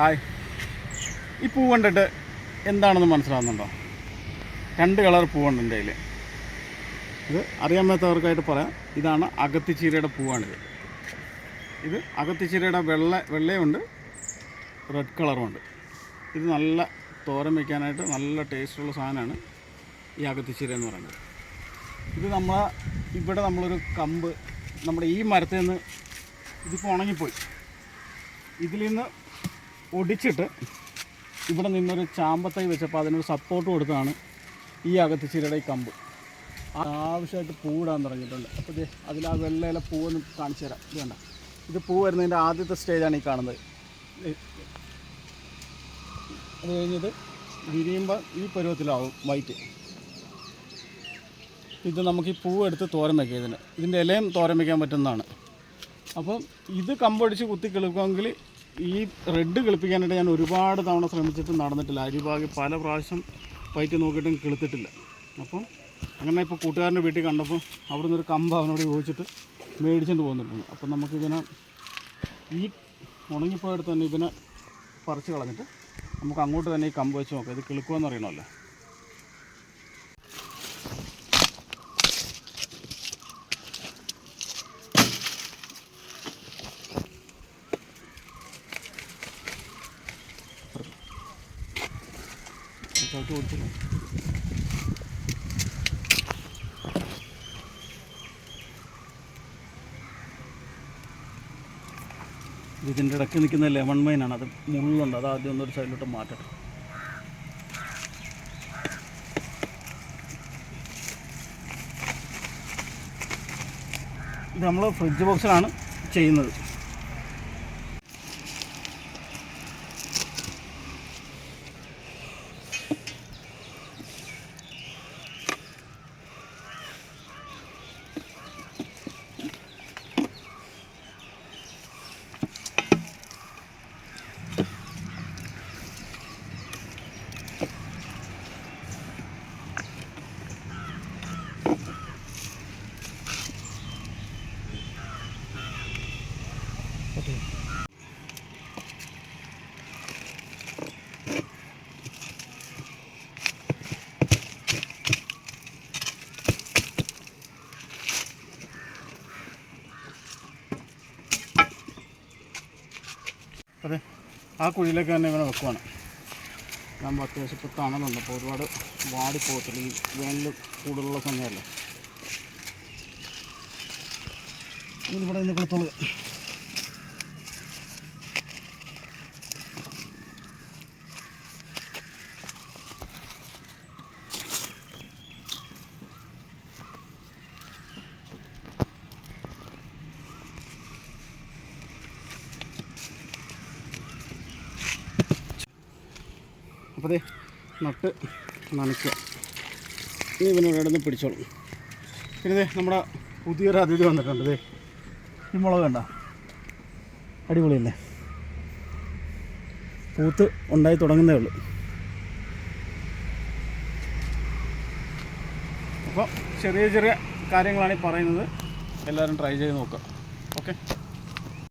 Hi. ഈ പൂ കണ്ടിട്ട് എന്താണെന്ന് മനസ്സിലാവുന്നുണ്ടോ? രണ്ട് കളർ പൂവുണ്ട് എന്റെ കയ്യിൽ ഇത് അറിയാൻ മേത്തവർക്കായിട്ട് പറയാം. ഇതാണ് അകത്തിച്ചീരയുടെ പൂവാണിത്. ഇത് അകത്തിച്ചീരയുടെ വെള്ള വെള്ളയുണ്ട്. റെഡ് കളറുമുണ്ട്. ഇത് നല്ല തോരൻ വയ്ക്കാനായിട്ട് നല്ല ടേസ്റ്റുള്ള സാധനമാണ് ഈ അകത്തിച്ചീര എന്ന് പറയുന്നത്. ഇത് നമ്മൾ ഇവിടെ നമ്മളൊരു കമ്പ് നമ്മുടെ ഈ മരത്തിൽ നിന്ന് ഇതിപ്പോൾ ഉണങ്ങിപ്പോയി. ഇതിൽ നിന്ന് ഒടിച്ചിട്ട് ഇവിടെ നിന്നൊരു ചാമ്പത്തൈ വെച്ചപ്പോൾ അതിനൊരു സപ്പോർട്ട് കൊടുത്താണ് ഈ അകത്തിച്ചീരയുടെ ഈ കമ്പ്. ആവശ്യമായിട്ട് പൂവിടാൻ തുടങ്ങിയിട്ടുണ്ട്. അപ്പോൾ ഇത് അതിൽ ആ വെള്ളയില പൂവെന്ന് കാണിച്ചു തരാം. ഇത് വേണ്ട ഇത് പൂ വരുന്നതിന്റെ ആദ്യത്തെ സ്റ്റേജാണ് ഈ കാണുന്നത്. അത് കഴിഞ്ഞത് വിരിയുമ്പോൾ ഈ പരുവത്തിലാവും വൈറ്റ്. ഇത് നമുക്ക് ഈ പൂവ് എടുത്ത് തോരൻ വയ്ക്കുക ഇതിന്. ഇതിന്റെ ഇലയും തോരൻ വയ്ക്കാൻ പറ്റുന്നതാണ്. അപ്പം ഇത് കമ്പടിച്ച് കുത്തി കിളിക്കുമെങ്കിൽ ഈ റെഡ് കിളിപ്പിക്കാനായിട്ട് ഞാൻ ഒരുപാട് തവണ ശ്രമിച്ചിട്ട് നടന്നിട്ടില്ല. അരിഭാഗി പല പ്രാവശ്യം പയറ്റി നോക്കിയിട്ടും കിളുത്തിട്ടില്ല. അപ്പം അങ്ങനെ ഇപ്പോൾ കൂട്ടുകാരന്റെ വീട്ടിൽ കണ്ടപ്പോൾ അവിടെ നിന്നൊരു കമ്പ് അവനോട് ചോദിച്ചിട്ട് മേടിച്ചുകൊണ്ട് പോകുന്നിട്ടുണ്ട് അപ്പം നമുക്കിതിനെ ഈ ഉണങ്ങിപ്പോയെടുത്ത് തന്നെ ഇതിനെ പറിച്ച് കളഞ്ഞിട്ട് നമുക്ക് അങ്ങോട്ട് തന്നെ ഈ കമ്പ് വെച്ച് നോക്കാം. ഇത് കിളുക്കുമെന്ന് അറിയണമല്ലോ. ചവിട്ടി കൊടുത്തില്ല ഇതിന്റെ ഇടയ്ക്ക് നിൽക്കുന്ന ലെമൺ മൈനാണ് അത് മുള്ളുണ്ട്. അത് ആദ്യം ഒന്നൊരു സൈഡിലോട്ട് മാറ്റട്ടെ. ഇത് നമ്മൾ ഫ്രിഡ്ജ് ബോക്സിലാണ് ചെയ്യുന്നത്. അതെ ആ കുഴിയിലേക്ക് തന്നെ ഇവനെ വെക്കുവാണ്. നമ്മൾ അത്യാവശ്യം ഇപ്പോൾ തണലുണ്ട്. അപ്പോൾ ഒരുപാട് വാടിപ്പോകത്തില്ല. ഈ വേനൽ കൂടുതലുള്ള സമയമല്ലേ. ഇവിടെ നിന്ന് കൊടുത്തോളൂ. അപ്പോൾ നട്ട് നനയ്ക്കുക ഇനി ഇവനോട് ഇടന്ന് പിടിച്ചോളും. പിന്നെ നമ്മുടെ പുതിയൊരു അതിഥി വന്നിട്ടുണ്ട് ദേ. ഈ മുളക് കണ്ട? അടിപൊളിയല്ലേ? പൂത്ത് ഉണ്ടായി തുടങ്ങുന്നേ ഉള്ളൂ. അപ്പോൾ ചെറിയ ചെറിയ കാര്യങ്ങളാണ് ഈ പറയുന്നത്. എല്ലാവരും ട്രൈ ചെയ്ത് നോക്കുക. ഓക്കെ.